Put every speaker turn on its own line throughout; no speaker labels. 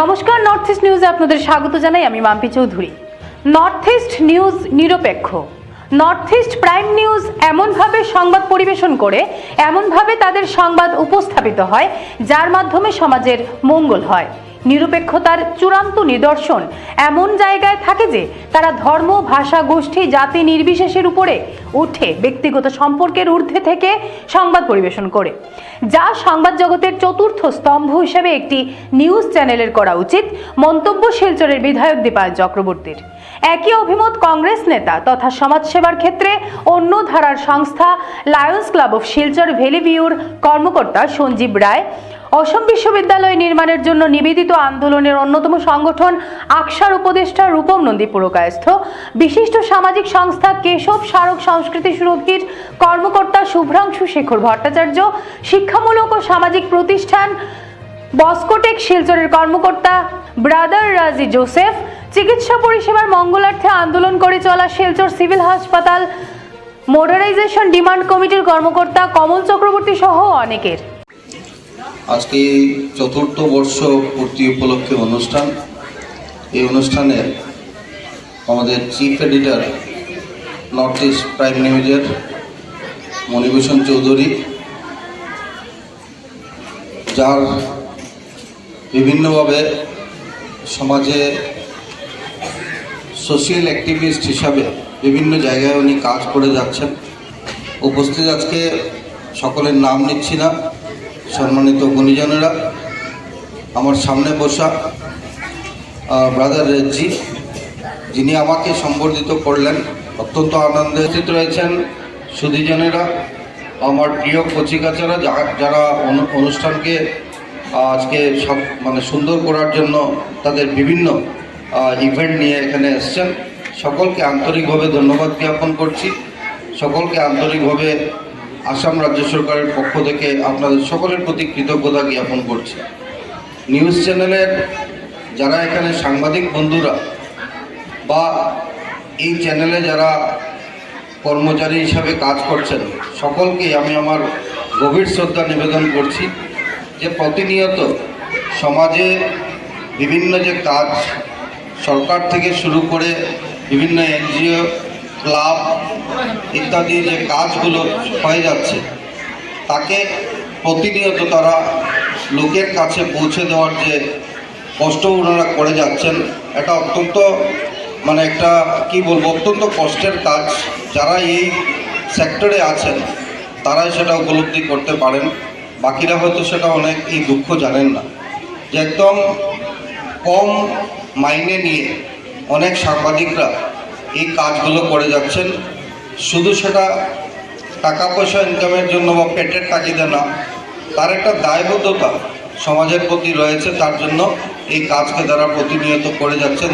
নমস্কার north east নিউজে আপনাদের স্বাগত জানাই। আমি Mampi Chowdhury. North east news নিরপেক্ষ। নর্থ ইস্ট প্রাইম নিউজ এমনভাবে সংবাদ পরিবেশন করে, এমনভাবে তাদের সংবাদ উপস্থাপিত হয়, যার মাধ্যমে সমাজের মঙ্গল হয়। নিরপেক্ষতার চূড়ান্ত নিদর্শন। এমন জায়গায় থাকে যে, তারা ধর্ম, ভাষা, গোষ্ঠী, জাতি নির্বিশেষের উপরে উঠে ব্যক্তিগত সম্পর্কের ঊর্ধ্বে থেকে সংবাদ পরিবেশন করে। যা সংবাদ জগতের চতুর্থ স্তম্ভ হিসেবে একটি নিউজ চ্যানেলের করা উচিত, মন্তব্য শিলচরের বিধায়ক দীপায়ন চক্রবর্তীর। একই অভিমত কংগ্রেস নেতা তথা সমাজসেবার ক্ষেত্রে অন্য ধারার সংস্থা lions club of Silchar valley ভিউর কর্মকর্তা সঞ্জীব রায় অসম বিশ্ববিদ্যালয় নির্মাণের জন্য নিবেদিত আন্দোলনের অন্যতম সংগঠন আকসার উপদেষ্টা রূপম নন্দী পুরকায়স্থ। বিশিষ্ট সামাজিক সংস্থা কেশব স্মারক সংস্কৃতি সুরক্ষির কর্মকর্তা শুভ্রাংশু শেখর ভট্টাচার্য, শিক্ষামূলক ও সামাজিক প্রতিষ্ঠান বস্কোটেক শিলচরের কর্মকর্তা ব্রাদার রাজি জোসেফ, চিকিৎসা পরিষেবার মঙ্গলার্থে আন্দোলন করে চলা শিলচর সিভিল হাসপাতাল, মডারাইজেশন ডিমান্ড কমিটির কর্মকর্তা কমল চক্রবর্তী সহ অনেকের।
আজকে চতুর্থ বর্ষ পূর্তি উপলক্ষে অনুষ্ঠান। এই অনুষ্ঠানে আমাদের chief editor north east prime নিউজের মণিভূষণ চৌধুরী, যার বিভিন্নভাবে সমাজে সোশিয়াল অ্যাক্টিভিস্ট হিসাবে বিভিন্ন জায়গায় উনি কাজ করে যাচ্ছেন। উপস্থিত আজকে সকলের নাম নিচ্ছি না। সম্মানিত গুণীজনেরা, আমার সামনে বসা ব্রাদার রেজ্জি, যিনি আমাকে সম্বর্ধিত করলেন, অত্যন্ত আনন্দে উপস্থিত রয়েছেন। সুধীজনেরা, আমার প্রিয় কচিকাচারা যারা অনু- অনুষ্ঠানকে আজকে সব মানে সুন্দর করার জন্য তাদের বিভিন্ন ইভেন্ট নিয়ে এখানে এসছেন। সকলকে আন্তরিকভাবে ধন্যবাদ জ্ঞাপন করছি। সকলকে আন্তরিকভাবে আসাম রাজ্য সরকারের পক্ষ থেকে আপনাদের সকলের প্রতি কৃতজ্ঞতা জ্ঞাপন করছি। নিউজ চ্যানেলের যারা এখানে সাংবাদিক বন্ধুরা বা এই চ্যানেলে যারা কর্মচারী হিসাবে কাজ করছেন, সকলকে আমি আমার গভীর শ্রদ্ধা নিবেদন করছি যে প্রতিনিয়ত সমাজে বিভিন্ন যে কাজ সরকার থেকে শুরু করে বিভিন্ন এনজিও, ক্লাব ইত্যাদি যে কাজগুলো হয়ে যাচ্ছে, তাকে প্রতিনিয়ত তারা লোকের কাছে পৌঁছে দেওয়ার যে কষ্ট ওনারা করে যাচ্ছেন, এটা অত্যন্ত মানে একটা, কি বলব, অত্যন্ত কষ্টের কাজ। যারা এই সেক্টরে আছেন, তারাই সেটা উপলব্ধি করতে পারেন। বাকিরা হয়তো সেটা অনেক এই দুঃখ জানেন না। যে একদম কম মাইনে নিয়ে অনেক সাংবাদিকরা এই কাজগুলো করে যাচ্ছেন। শুধু সেটা টাকা পয়সা ইনকামের জন্য বা পেটের তাগিদে না, তার একটা দায়বদ্ধতা সমাজের প্রতি রয়েছে, তার জন্য এই কাজকে তারা প্রতিনিয়ত করে যাচ্ছেন।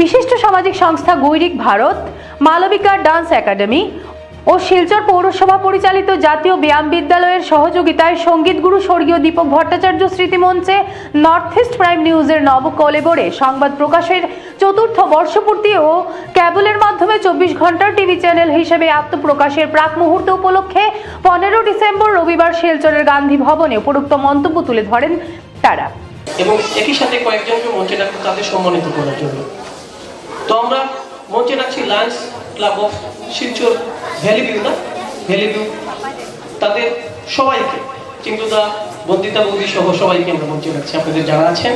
বিশিষ্ট সামাজিক সংস্থা গৈরিক ভারত, মালবিকা ডান্স একাডেমি ও শিলচর পৌরসভা পরিচালিত জাতীয় ব্যায়াম বিদ্যালয়ের সহযোগিতায় সংগীত গুরু স্বর্গীয় দীপক ভট্টাচার্য স্মৃতিমঞ্চে নর্থ ইস্ট প্রাইম নিউজের নব কলেবরে সংবাদ প্রকাশের চতুর্থ বর্ষপূর্তি ও ক্যাবলের মাধ্যমে চব্বিশ ঘণ্টার টিভি চ্যানেল হিসেবে আত্মপ্রকাশের প্রাক মুহূর্ত উপলক্ষে পনেরো ডিসেম্বর রবিবার শিলচরের গান্ধী ভবনে উপরোক্ত মন্তব্য তুলে ধরেন তারা।
এবং একই সাথে কয়েকজনকে মঞ্চে ডাকবো তাদের সম্মানিত করার জন্য। তো আমরা মঞ্চে ডাকছি lions club of Silchar valley view, না? Valley view. তাদের সবাইকে চিন্তুদা বন্দিতা বন্দি সহ সবাইকে আমরা মঞ্চে ডাকছি আপনাদের যারা আছেন,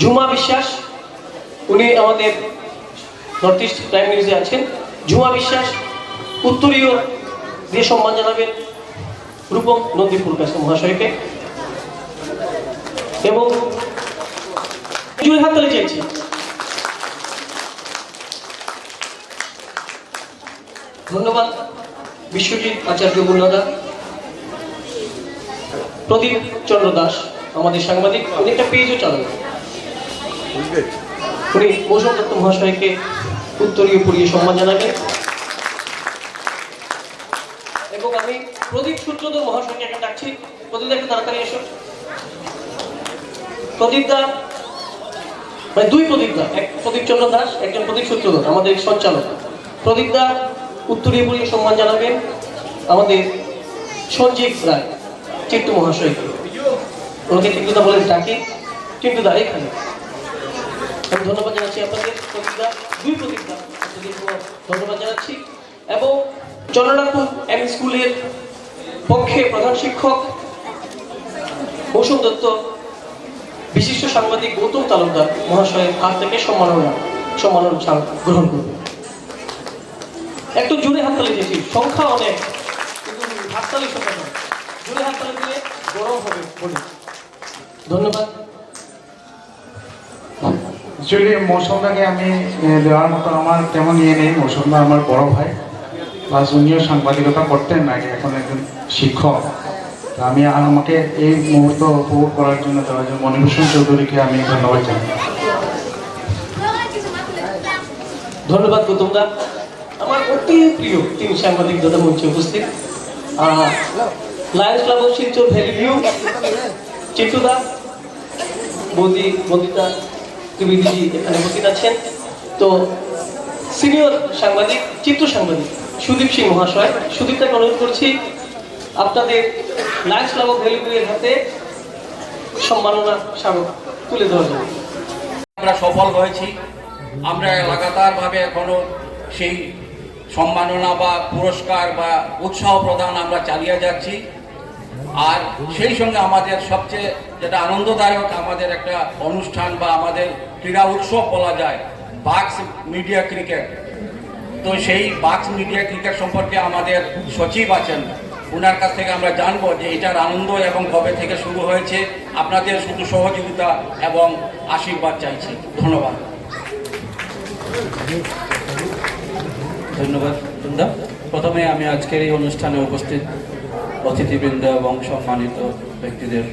ঝুমা বিশ্বাস, উনি আমাদের নর্থ ইস্ট প্রাইম নিউজে আছেন। ঝুমা বিশ্বাস, উত্তরীয় দিয়ে সম্মান জানাবেন রূপম নন্দীপুর কাছে মহাশয়কে। এবং জুড়ে হাত তালি চাইছি ধন্যবাদ, বিশ্বজিৎ আচার্য গুণাদা প্রদীপ চন্দ্র দাস, আমাদের সাংবাদিক, উনি একটা পেজও চালান। উনি মৌসুম দত্ত মহাশয়কে উত্তরীয় পড়িয়ে সম্মান জানাবেন। এবং আমি প্রদীপ সূত্রধর মহাশয়কে একটা ডাকছি। প্রদীপ একটু তাড়াতাড়ি এসো। প্রদীপ দা মানে দুই প্রদীপ দা, এক প্রদীপ চন্দ্র দাস, একজন প্রদীপ সূত্রধর, আমাদের সঞ্চালক। প্রদীপ দা উত্তরীয় পড়িয়ে সম্মান জানাবেন আমাদের সঞ্জীব রায় চিত্ত মহাশয়কে ওনাকে চিত্ততা বলে ডাকি। চিন্টু দা, এখানে। আমি ধন্যবাদ জানাচ্ছি আপনাদের। প্রতিজ্ঞা দুই আপনাদের ধন্যবাদ জানাচ্ছি। এবং চন্দ্রনাথপুর এম স্কুলের পক্ষে প্রধান শিক্ষক মৌসুম দত্ত, বিশিষ্ট সাংবাদিক গৌতম তালুকদার মহাশয়ের হাত থেকে সম্মাননা সম্মাননা গ্রহণ করবে একটু জোরে হাততালি দিয়েছি। সংখ্যা অনেক। কিন্তু হাততালি সংখ্যা নয় জোরে হাততালি দিলে গরম হবে বলি। ধন্যবাদ।
অ্যাকচুয়ালি মৌসুমটাকে আমি দেওয়ার মতো আমার তেমন ইয়ে নেই। মৌসুমটা আমার বড় ভাই। প্লাস উনিও সাংবাদিকতা করতেন আগে এখন একজন শিক্ষক। তো আমি আমাকে এই মুহূর্ত উপভোগ করার জন্য দেওয়ার জন্য মণিভূষণ চৌধুরীকে আমি ধন্যবাদ জানাই।
ধন্যবাদ গৌতম দা আমার অতি প্রিয় তিন সাংবাদিক দাদা মঞ্চে উপস্থিত। Lions club of Silchar valley view Chintu দা বৌদি বন্দিতা ত্রিবেদীজি এখানে উপস্থিত আছেন। তো সিনিয়র সাংবাদিক চিত্র সাংবাদিক সুদীপ সিং মহাশয় সুদীপ তাকে অনুরোধ করছি, আপনাদের lions club of valley view হাতে সম্মাননা স্মারক তুলে জন্য।
আমরা সফল হয়েছি। আমরা লাগাতারভাবে এখনও সেই সম্মাননা বা পুরস্কার বা উৎসাহ প্রদান আমরা চালিয়ে যাচ্ছি। আর সেই সঙ্গে আমাদের সবচেয়ে যেটা আনন্দদায়ক, আমাদের একটা অনুষ্ঠান বা আমাদের ক্রীড়া উৎসব বলা যায়, বাক্স মিডিয়া ক্রিকেট। তো সেই বাক্স মিডিয়া ক্রিকেট সম্পর্কে আমাদের সচিব আছেন। ওনার কাছ থেকে আমরা জানব যে এটার আনন্দ এবং কবে থেকে শুরু হয়েছে। আপনাদের শুধু সহযোগিতা এবং আশীর্বাদ চাইছি। ধন্যবাদ।
ধন্যবাদ, বৃন্দা। প্রথমে আমি আজকের এই অনুষ্ঠানে উপস্থিত অতিথিবৃন্দ এবং সম্মানিত ব্যক্তিদের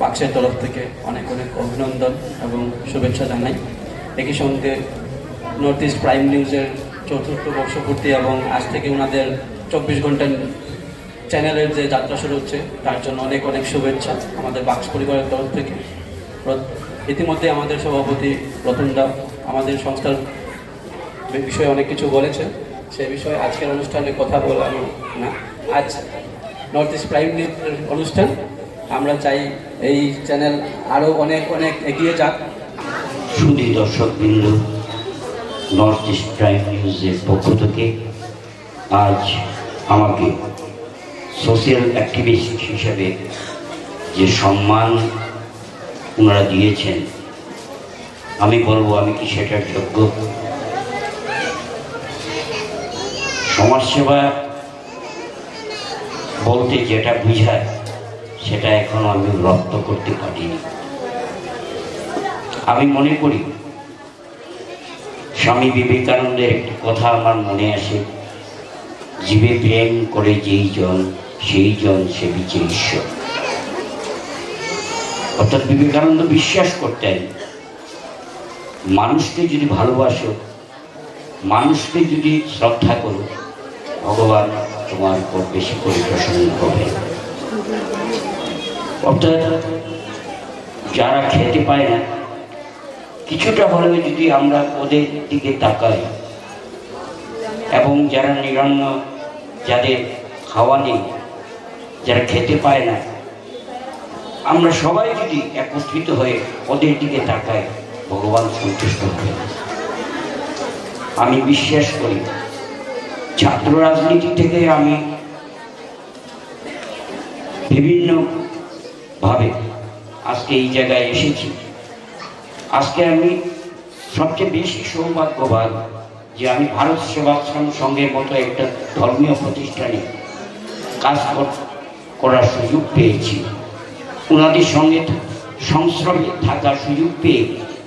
পাক্সের তরফ থেকে অনেক অনেক অভিনন্দন এবং শুভেচ্ছা জানাই। একই সঙ্গে নর্থ ইস্ট প্রাইম নিউজের চতুর্থ বর্ষপূর্তি এবং আজ থেকে ওনাদের চব্বিশ ঘণ্টা চ্যানেলের যে যাত্রা শুরু হচ্ছে, তার জন্য অনেক অনেক শুভেচ্ছা আমাদের বাক্স পরিবারের তরফ থেকে। ইতিমধ্যে আমাদের সভাপতি রতন আমাদের সংস্থার বিষয়ে অনেক কিছু বলেছেন। সে বিষয়ে আজকের অনুষ্ঠানে কথা বলানো না। আজ নর্থ ইস্ট প্রাইম অনুষ্ঠান। আমরা চাই এই চ্যানেল আরও অনেক অনেক এগিয়ে যাক।
সুদী দর্শকবৃন্দ নর্থ ইস্ট প্রাইম নিউজের পক্ষ থেকে আজ আমাকে সোশ্যাল অ্যাক্টিভিস্ট হিসেবে যে সম্মান ওনারা দিয়েছেন, আমি বলব আমি কি সেটার যোগ্য? সমাজসেবা বলতে যেটা বুঝায়, সেটা এখনও আমি রপ্ত করতে পারিনি। আমি মনে করি, স্বামী বিবেকানন্দের একটি কথা আমার মনে আসে, জীবে প্রেম করে যেই জন, সেই জন সে বিচে ঈশ্বর। অর্থাৎ বিবেকানন্দ বিশ্বাস করতেন, মানুষকে যদি ভালোবাসো, মানুষকে যদি শ্রদ্ধা করো ভগবান তোমার উপর বেশি করে প্রসন্ন হবে। অর্থাৎ যারা খেতে পায় না, কিছুটা হলেও যদি আমরা ওদের দিকে তাকাই, এবং যারা নিরন্ন, যাদের খাওয়া নেই, যারা খেতে পায় না, আমরা সবাই যদি একত্রিত হয়ে ওদের দিকে তাকাই, ভগবান সন্তুষ্ট হবে। আমি বিশ্বাস করি ছাত্র রাজনীতি থেকে আমি বিভিন্ন ভাবে আজকে এই জায়গায় এসেছি। আজকে আমি সবচেয়ে বেশি সৌভাগ্যবান যে আমি ভারত সেবাশ্রম সংঘের মতো একটা ধর্মীয় প্রতিষ্ঠানে কাজ করার সুযোগ পেয়েছি। ওনাদের সঙ্গে সংশ্রমে থাকার সুযোগ পেয়ে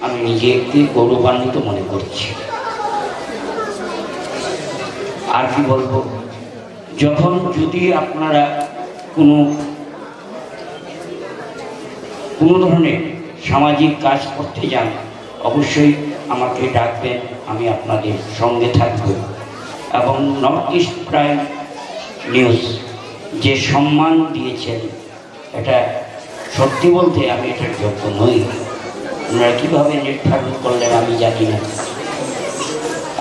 আমি নিজেকে গৌরবান্বিত মনে করছি। আর কি বলব? যখন যদি আপনারা কোনো কোনো ধরনের সামাজিক কাজ করতে যান, অবশ্যই আমাকে ডাকবেন, আমি আপনাদের সঙ্গে থাকব। এবং নর্থ ইস্ট প্রাইম নিউজ যে সম্মান দিয়েছেন, এটা সত্যি বলতে আমি এটার যোগ্য নই। ওনারা কীভাবে নির্ধারণ করলেন আমি জানি না।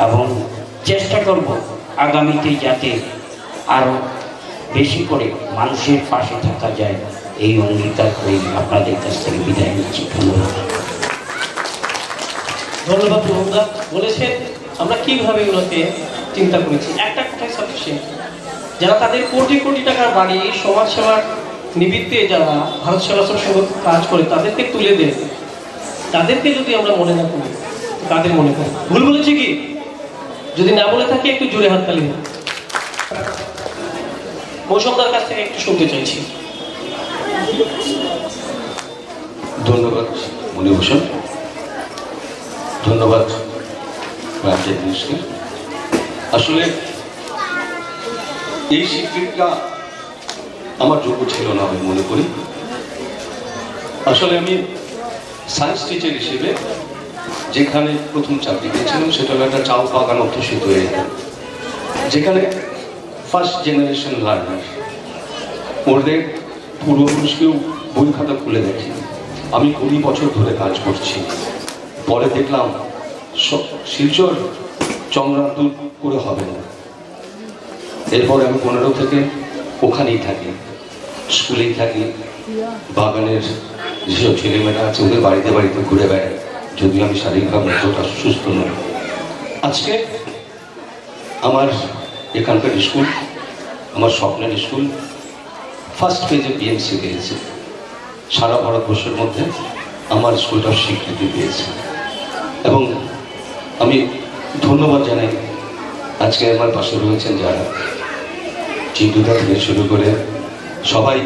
এবং চেষ্টা করব আগামীতে যাতে আরও বেশি করে মানুষের পাশে থাকা যায়, এই অঙ্গীকার করে আপনাদের কাছ থেকে বিদায় নিচ্ছি। ধন্যবাদ।
ধন্যবাদ বলেছেন, আমরা কীভাবে ওনাকে চিন্তা করেছি। একটা কথাই সাফিসিয়েন্ট যারা তাদের কোটি কোটি টাকার বাড়ি সমাজ সেবার নিমিত্তে যারা ভারত সেবাশ্রম সংঘ কাজ করে, তাদেরকে তুলে দেয় তাদেরকে যদি আমরা মনে না করি, তাদের মনে করি। ভুল বলেছি কি? যদি না বলে থাকি, একটু জোরে হাত তালি। মৌসুমদার কাছ থেকে একটু শুনতে চাইছি।
ধন্যবাদ, মণিভূষণ। ধন্যবাদ আসলে, এই স্বীকৃতিটা আমার যোগ্য ছিল না আমি মনে করি। আসলে আমি সায়েন্স টিচার হিসেবে যেখানে প্রথম চাকরি পেয়েছিলাম, সেটা হলো একটা চাল বাগান অধ্যুষিত এরিয়া যেখানে ফার্স্ট জেনারেশন লার্নার ওদের পূর্বপুরুষকেও বই খাতা খুলে দেখি। আমি কুড়ি বছর ধরে কাজ করছি। পরে দেখলাম শিলচর চন্দ্রান্তর করে হবে না। এরপরে আমি পনেরো থেকে ওখানেই থাকি। স্কুলেই থাকি। বাগানের যেসব ছেলেমেয়েরা আছে, ওদের বাড়িতে বাড়িতে ঘুরে বেড়াই। যদিও আমি শারীরিকভাবে অতটা সুস্থ নই। আজকে আমার এখানকার স্কুল, আমার স্বপ্নের স্কুল ফার্স্ট পেজে বিএমসি পেয়েছে। সারা ভারতবর্ষের মধ্যে আমার স্কুলটা স্বীকৃতি পেয়েছে। এবং আমি ধন্যবাদ জানাই আজকে আমার পাশে রয়েছেন যারা। চিন্তুদা থেকে শুরু করে সবাই,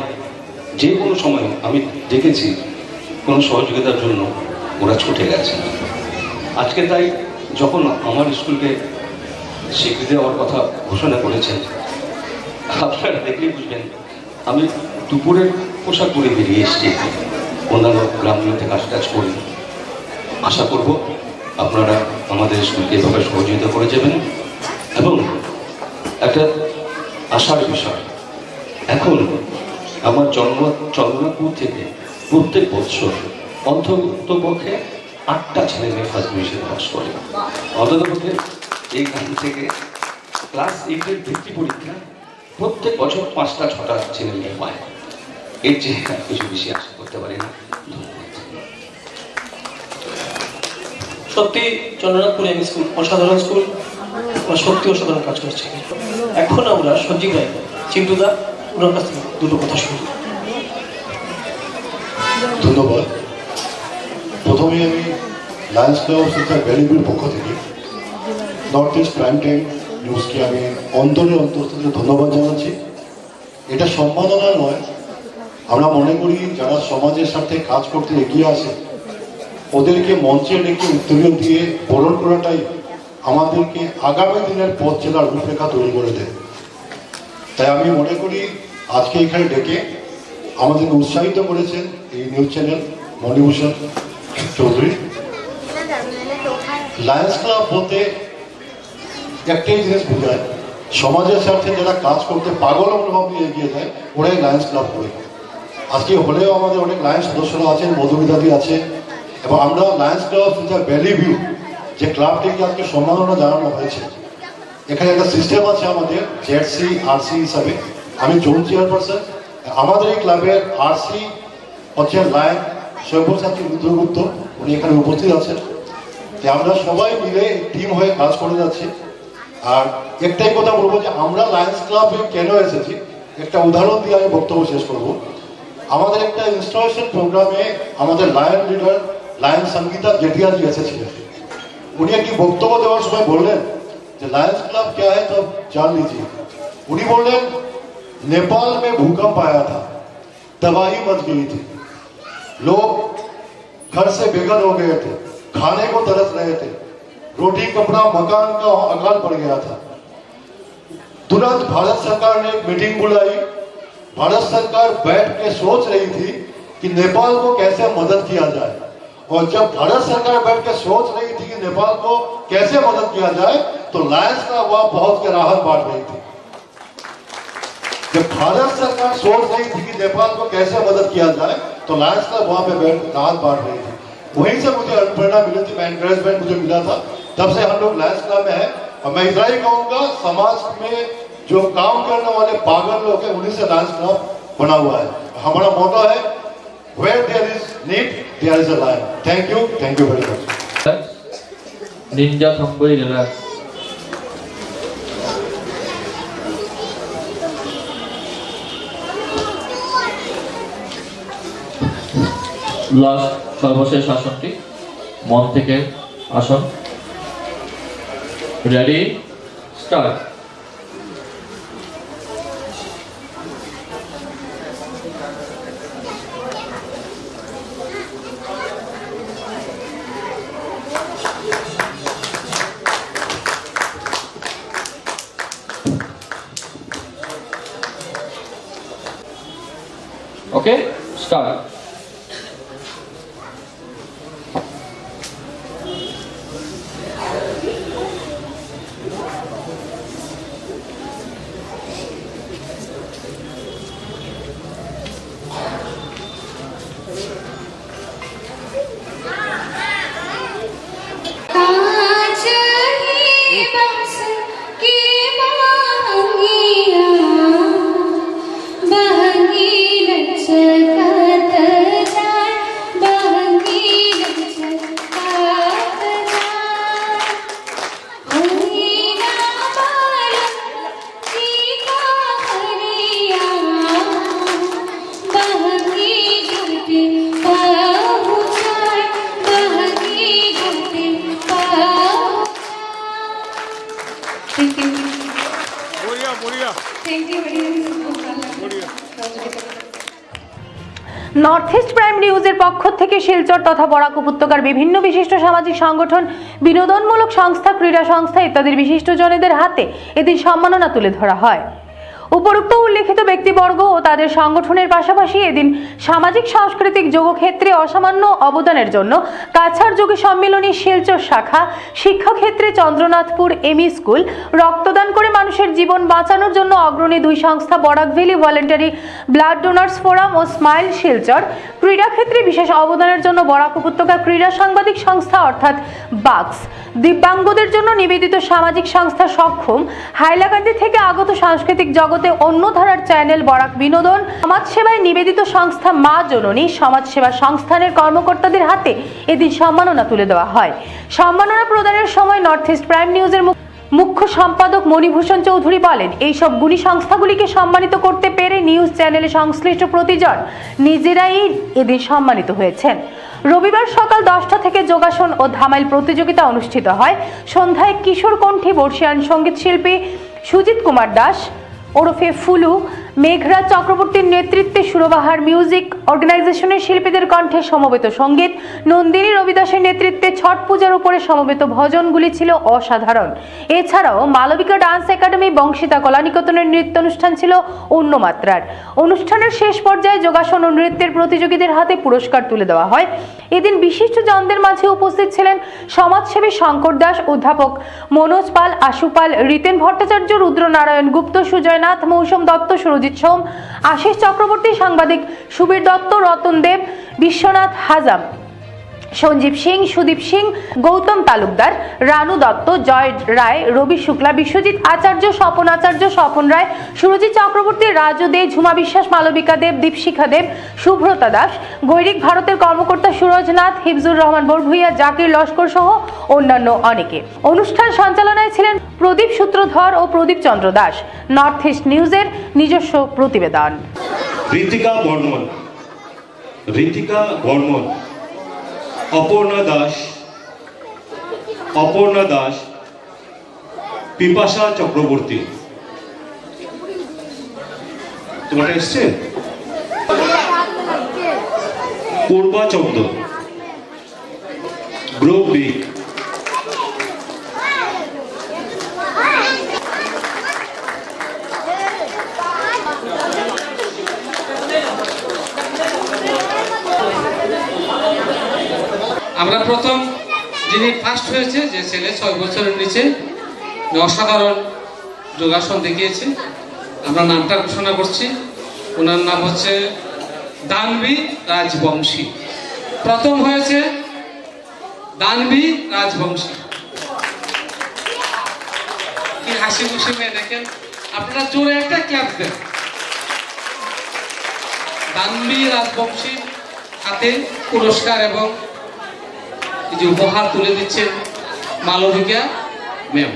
যে কোনো সময় আমি দেখেছি কোনো সহযোগিতার জন্য ওরা ছুটে গেছে। আজকে তাই যখন আমার স্কুলকে স্বীকৃতি দেওয়ার কথা ঘোষণা করেছেন, আপনারা দেখলেই বুঝবেন, আমি দুপুরের পোশাক পরে বেরিয়ে এসেছি। অন্যান্য গ্রামগুলোতে কাজ টাজ করি। আশা করব আপনারা আমাদের স্কুলকে এভাবে সহযোগিতা করে যাবেন। এবং একটা আশার বিষয়, এখন আমার জন্ম চন্দ্রনাথপুর থেকে প্রত্যেক বছর অন্তত পক্ষে আটটা ছেলে মেয়ে ফার্স্ট ডিভিশন পাস করে। অন্তত পক্ষে এইখান থেকে ক্লাস এইটের ভিত্তি পরীক্ষা প্রত্যেক বছর পাঁচটা ছটা ছেলে মেয়ে পায় এর চেয়ে কিছু বেশি আশা করতে পারি না।
সত্যি চন্দ্রনাথপুর এম স্কুল অসাধারণ স্কুল সত্যি অসাধারণ কাজ করছে। এখন আমরা সঞ্জীব রায় চিন্টুদা ওনার কাছ থেকে দুটো কথা শুনি।
ধন্যবাদ। প্রথমে আমি লায়ন্স ক্লাব শিক্ষা ভ্যালিবির পক্ষ থেকে নর্থ ইস্ট প্রাইম টাইম নিউজকে আমি অন্তরে অন্তর থেকে ধন্যবাদ জানাচ্ছি। এটা সম্মাননা নয়, আমরা মনে করি যারা সমাজের সাথে কাজ করতে এগিয়ে আসে, ওদেরকে মঞ্চে ডেকে উত্তরীয় দিয়ে বরণ করাটাই আমাদেরকে আগামী দিনের পথ চেনার রূপরেখা তৈরি করে দেয়। তাই আমি মনে করি আজকে এখানে ডেকে আমাদেরকে উৎসাহিত করেছেন এই news channel Manibhushan. Lions club বলতে একটাই জিনিস বোঝায়, সমাজের স্বার্থে যারা কাজ করতে পাগল অনুভব এগিয়ে যায়, ওরাই লায়ন্স ক্লাব করে আজকে হলেও আমাদের অনেক লায়ন্স সদস্যরা আছেন মধুমিতাদি আছে, এবং আমরা লায়ন্স ক্লাব যেটা ভ্যালি ভিউ যে ক্লাবটিকে আজকে সম্মাননা জানানো হয়েছে, এখানে একটা সিস্টেম আছে আমাদের জেডসি আরসি হিসাবে। আমি জোন চেয়ারপারসন আমাদের এই ক্লাবের আরসি হচ্ছে লায়ন সব্যসাচী রুদ্রগুপ্ত উনি এখানে উপস্থিত আছেন যে আমরা সবাই মিলে টিম হয়ে কাজ করে যাচ্ছি আর একটাই কথা বলবো যে আমরা লায়ন্স ক্লাবে কেন এসেছি একটা উদাহরণ দিয়ে আমি বক্তব্য শেষ করব আমাদের একটা ইনস্টলেশন প্রোগ্রামে আমাদের লায়ন লিডার লায়ন সঙ্গীতা জেঠিয়াজি এসেছিলেন উনি একটি বক্তব্য দেওয়ার সময় বললেন যে लायंस क्लब क्या है तो आप जान लीजिए उन्हीं बोल नेपाल में भूकंप आया था तबाही मच गई थी लोग घर से बेघर हो गए थे, खाने को तरस रहे थे। रोटी, कपड़ा, मकान का अकाल पड़ गया था। तुरंत भारत सरकार ने एक मीटिंग बुलाई। भारत सरकार बैठ के सोच रही थी कि नेपाल को कैसे मदद किया जाए। और जब भारत सरकार बैठ के सोच रही थी कि नेपाल को कैसे मदद किया जाए तो लायंस का वह बहुत के राहत बांट रही थी। जब भारत सरकार सोच रही थी कि नेपाल को कैसे मदद किया जाए तो लायंस क्लब वहाँ पे बैठ दाल बांट रही थी वहीं से मुझे अनुप्रेरणा मिली थी एनकरेजमेंट मुझे मिला था तब से हम लोग लायंस क्लब में हैं और मैं इतना ही कहूँगा समाज में जो काम करने वाले पागल लोग हैं उन्हीं से लायंस क्लब बना हुआ है हमारा मोटो है where there is need, there is a lion. Thank you. Thank you very much.
Ninja Thamboi Relax. Last সর্বশেষ আসনটি। মন থেকে আসন।
Ready start okay start
north east prime নিউজের পক্ষ থেকে শিলচর তথা বরাক উপত্যকার বিভিন্ন বিশিষ্ট সামাজিক সংগঠন বিনোদনমূলক সংস্থা ক্রীড়া সংস্থা ইত্যাদির বিশিষ্ট জনেদের হাতে এদিন সম্মাননা তুলে ধরা হয়। উপরোক্ত উল্লেখিত ব্যক্তিবর্গ ও তাদের সংগঠনের পাশাপাশি এদিন সামাজিক, সাংস্কৃতিক যোগক্ষেত্রে অসামান্য অবদানের জন্য কাছাড় যোগী সম্মিলনী শিলচর শাখা, শিক্ষাক্ষেত্রে চন্দ্রনাথপুর এমই স্কুল, রক্তদান করে মানুষের জীবন বাঁচানোর জন্য অগ্রণী দুই সংস্থা Barak valley voluntary blood donors forum ও স্মাইল শিলচর, ক্রীড়াক্ষেত্রে বিশেষ অবদানের জন্য বরাক উপত্যকা ক্রীড়া সাংবাদিক সংস্থা অর্থাৎ বাক্স। দিব্যাঙ্গদের জন্য নিবেদিত সামাজিক সংস্থা সক্ষম, হাইলাকান্দি থেকে আগত সাংস্কৃতিক জগতে অন্য ধারার চ্যানেল বরাক বিনোদন, সমাজসেবায় নিবেদিত সংস্থা মা জননী, সমাজসেবা সংস্থানের কর্মকর্তাদের হাতে এদিন সম্মাননা তুলে দেওয়া হয়। সম্মাননা প্রদানের সময় নর্থ ইস্ট প্রাইম নিউজের মুখ্য সম্পাদক মণিভূষণ চৌধুরী বলেন, এইসব গুণী সংস্থাগুলিকে সম্মানিত করতে পেরে নিউজ চ্যানেলে সংশ্লিষ্ট প্রতিজন নিজেরাই এদিন সম্মানিত হয়েছেন। রবিবার সকাল দশটা থেকে যোগাসন ও ধামাইল প্রতিযোগিতা অনুষ্ঠিত হয়। সন্ধ্যায় কিশোর কণ্ঠী বর্ষিয়ান সংগীত শিল্পী সুজিত কুমার দাস ওরফে ফুলু মেঘরাজ চক্রবর্তীর নেতৃত্বে সুরবাহার মিউজিক অর্গানাইজেশনের শিল্পীদের কণ্ঠে সমবেত সংগীত। নন্দিনী রবিদাসের নেতৃত্বে ছট পূজার উপরে সমবেত ভজনগুলি ছিল অসাধারণ। এছাড়াও মালবিকা ডান্স একাডেমি, বংশিতা কলানিকতনের নৃত্য অনুষ্ঠান ছিল অন্য মাত্রার অনুষ্ঠানের শেষ পর্যায়ে যোগাসন ও নৃত্যের প্রতিযোগীদের হাতে পুরস্কার তুলে দেওয়া হয়। এদিন বিশিষ্ট জনদের মাঝে উপস্থিত ছিলেন সমাজসেবী শঙ্কর দাস, অধ্যাপক মনোজ পাল, আশু পাল, রিতেন ভট্টাচার্য, রুদ্রনারায়ণ গুপ্ত, সুজয়নাথ, মৌসুম দত্ত, সুরজিৎ সোম আশিস চক্রবর্তী সাংবাদিক সুবীর দত্ত রতন দেব বিশ্বনাথ হাজাম। সঞ্জীব সিং, সুদীপ সিং, গৌতম তালুকদার, রানু দত্ত, জয় রায়, রবি শুক্লা, বিশ্বজিৎ আচার্য, স্বপন আচার্য, স্বপন রায় সুরজিৎ চক্রবর্তী, রাজু দে, ঝুমা বিশ্বাস, মালবিকা দেব, দীপশিখা দেব শুভ্রতা দাস, গৈরিক ভারতের কর্মকর্তা সুরজ নাথ, হিফজুর রহমান বরভুইয়া, জাকির লস্কর সহ অন্যান্য অনেকে। অনুষ্ঠান সঞ্চালনায় ছিলেন প্রদীপ সূত্রধর ও প্রদীপ চন্দ্র দাস। নর্থ ইস্ট নিউজের নিজস্ব প্রতিবেদন।
ঋতিকা বর্মন। ঋতিকা বর্মন। অপর্ণা দাস অপর্ণা দাস পিপাসা চক্রবর্তী। তোমাটা এসছে? পূর্বা চন্দ্র
আমরা প্রথম যিনি ফার্স্ট হয়েছে, যে ছেলে ছয় বছরের নিচে অসাধারণ যোগাসন দেখিয়েছে। আমরা নামটা ঘোষণা করছি। ওনার নাম হচ্ছে দানবী রাজবংশী। প্রথম হয়েছে দানবী রাজবংশী। কি হাসি খুশি মেয়ে দেখেন। আপনারা জোরে একটা ক্লাপ দেন।
তানবি রাজবংশী হাতে পুরস্কার এবং যে উপহার তুলে দিচ্ছেন মালবিকা ম্যাম।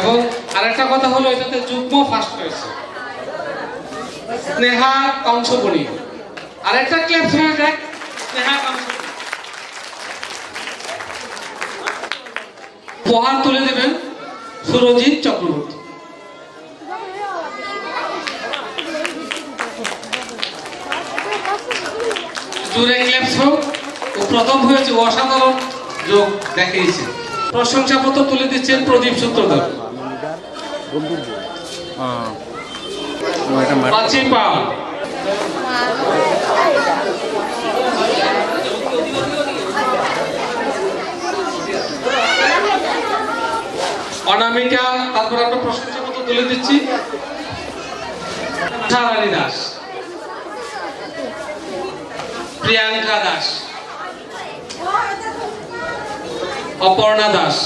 এবং আরেকটা কথা হলো, এটাতে যুগ্ম ফার্স্ট হয়েছে। স্নেহা কংসবণী আরেকটা ক্লাব হয়ে দেখ, স্নেহা কংসবণী উপহার তুলে দেবেন সুরজিৎ চক্রবর্তী। জুড়ে প্রথম হয়েছে অসাধারণ যোগ দেখিয়েছে। প্রশংসাপত্র তুলে দিচ্ছেন প্রদীপ সূত্রধর। অনামিকা, তারপর আমরা প্রশংসাপত্র তুলে দিচ্ছি। দাস। প্রিয়াঙ্কা দাস। অপর্ণা দাস।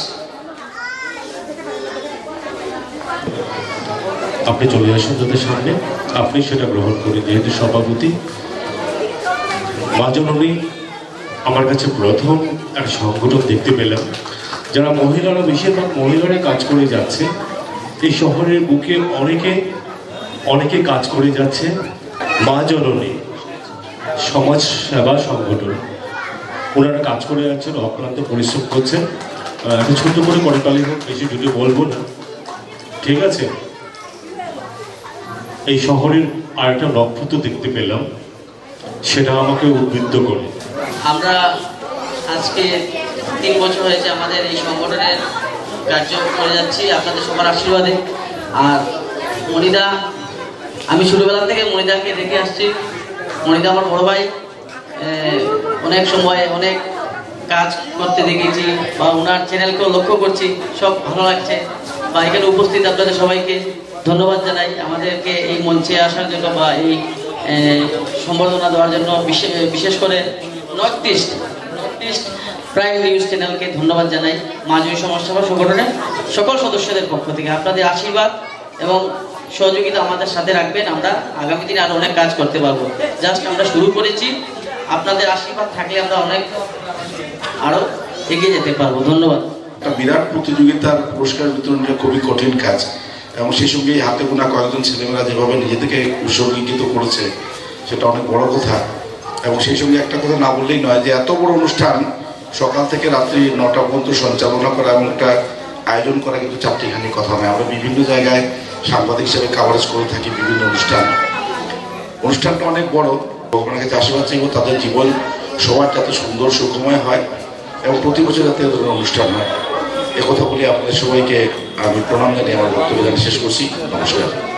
আপনি চলে আসুন তাদের সামনে। আপনি সেটা গ্রহণ করে যেহেতু সভাপতি। মা জননী আমার কাছে প্রথম এক সংগঠন দেখতে পেলাম, যারা মহিলারা বেশিরভাগ মহিলারা কাজ করে যাচ্ছে। এই শহরের বুকে অনেকে অনেকে কাজ করে যাচ্ছে। মা জননী, সমাজ সেবা সংগঠন। ওনারা কাজ করে যাচ্ছেন অক্লান্ত পরিশ্রম করছেন একটা ছোট্ট করে করতালি হোক বেশি যদি বলব না। ঠিক আছে? এই শহরের আরেকটা নক্ষত্র দেখতে পেলাম, সেটা আমাকে উদ্বুদ্ধ করে।
আমরা আজকে তিন বছর হয়েছে আমাদের এই সংগঠনের কার্য করে যাচ্ছি, আপনাদের সবার আশীর্বাদে। আর মনিদা, আমি ছোটোবেলা থেকে মনিদাকে দেখে আসছি। মনিদা আমার বড় ভাই। অনেক সময় অনেক কাজ করতে দেখেছি বা ওনার চ্যানেলকেও লক্ষ্য করছি, সব ভালো লাগছে। বা এখানে উপস্থিত আপনাদের সবাইকে ধন্যবাদ জানাই। আমাদেরকে এই মঞ্চে আসার জন্য বা এই সম্বর্ধনা দেওয়ার জন্য বিশেষ করে north east north east prime news চ্যানেলকে ধন্যবাদ জানাই। মাঝুরি সমাজসেবা সংগঠনের সকল সদস্যদের পক্ষ থেকে আপনাদের আশীর্বাদ এবং সহযোগিতা আমাদের সাথে রাখবেন। আমরা আগামী দিনে আরও অনেক কাজ করতে পারব। জাস্ট আমরা শুরু করেছি। আপনাদের আশীর্বাদ থাকলে আমরা অনেক আরও এগিয়ে যেতে পারব। ধন্যবাদ।
একটা বিরাট প্রতিযোগিতার পুরস্কার বিতরণটা খুবই কঠিন কাজ। এবং সেই সঙ্গে হাতে গোনা কয়েকজন ছেলেমেয়েরা যেভাবে নিজেদেরকে উৎসর্গীকৃত করেছে, সেটা অনেক বড় কথা। এবং সেই সঙ্গে একটা কথা না বললেই নয় যে এত বড় অনুষ্ঠান সকাল থেকে রাত্রি নটা পর্যন্ত সঞ্চালনা করা এবং একটা আয়োজন করা কিন্তু চারটিখানি কথা নয়। আমরা বিভিন্ন জায়গায় সাংবাদিক হিসেবে কাভারেজ করে থাকি বিভিন্ন অনুষ্ঠান। অনুষ্ঠানটা অনেক বড়। ভগবানের কাছে আশীর্বাদ চাইব, তাদের জীবন সবার যাতে সুন্দর, সুখময় হয় এবং প্রতি বছর যাতে অনুষ্ঠান হয়। কথা বলে আপনাদের সবাইকে আমি প্রণাম জানিয়ে আমার বক্তব্য শেষ করছি। নমস্কার।